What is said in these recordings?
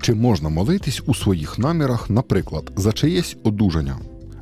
Чи можна молитись у своїх намірах, наприклад, за чиєсь одужання,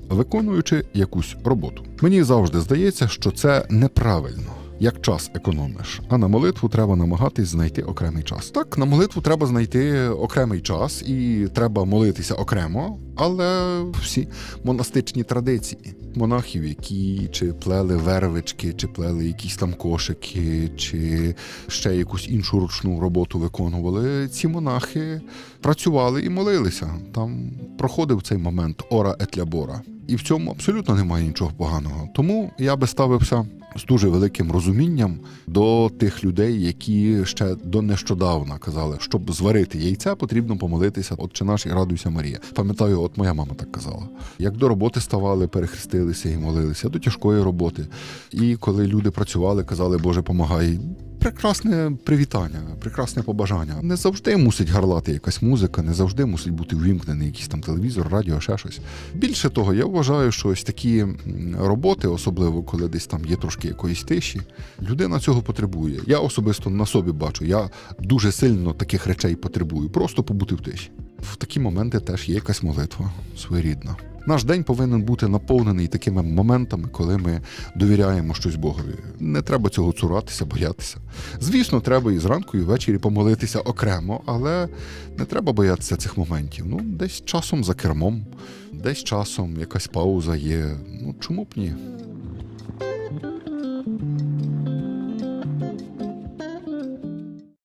виконуючи якусь роботу? Мені завжди здається, що це неправильно. Як час економиш, а на молитву треба намагатись знайти окремий час. Так, на молитву треба знайти окремий час і треба молитися окремо, але всі монастичні традиції монахів, які чи плели вервички, чи плели якісь там кошики, чи ще якусь іншу ручну роботу виконували. Ці монахи працювали і молилися. Там проходив цей момент ора етлябора. І в цьому абсолютно немає нічого поганого. Тому я би ставився з дуже великим розумінням до тих людей, які ще до нещодавна казали, щоб зварити яйця, потрібно помолитися. Отче наш і радуйся Марія. Пам'ятаю, от моя мама так казала. Як до роботи ставали, перехрестилися і молилися, до тяжкої роботи. І коли люди працювали, казали, Боже, помагай. Прекрасне привітання, прекрасне побажання. Не завжди мусить гарлати якась музика, не завжди мусить бути увімкнений якийсь там телевізор, радіо, ще щось. Більше того, я вважаю, що ось такі роботи, особливо коли десь там є трошки якоїсь тиші, людина цього потребує. Я особисто на собі бачу, я дуже сильно таких речей потребую, просто побути в тиші. В такі моменти теж є якась молитва своєрідна. Наш день повинен бути наповнений такими моментами, коли ми довіряємо щось Богові. Не треба цього цуратися, боятися. Звісно, треба і зранку, і ввечері помолитися окремо, але не треба боятися цих моментів. Ну, десь часом за кермом, десь часом якась пауза є. Ну чому б ні?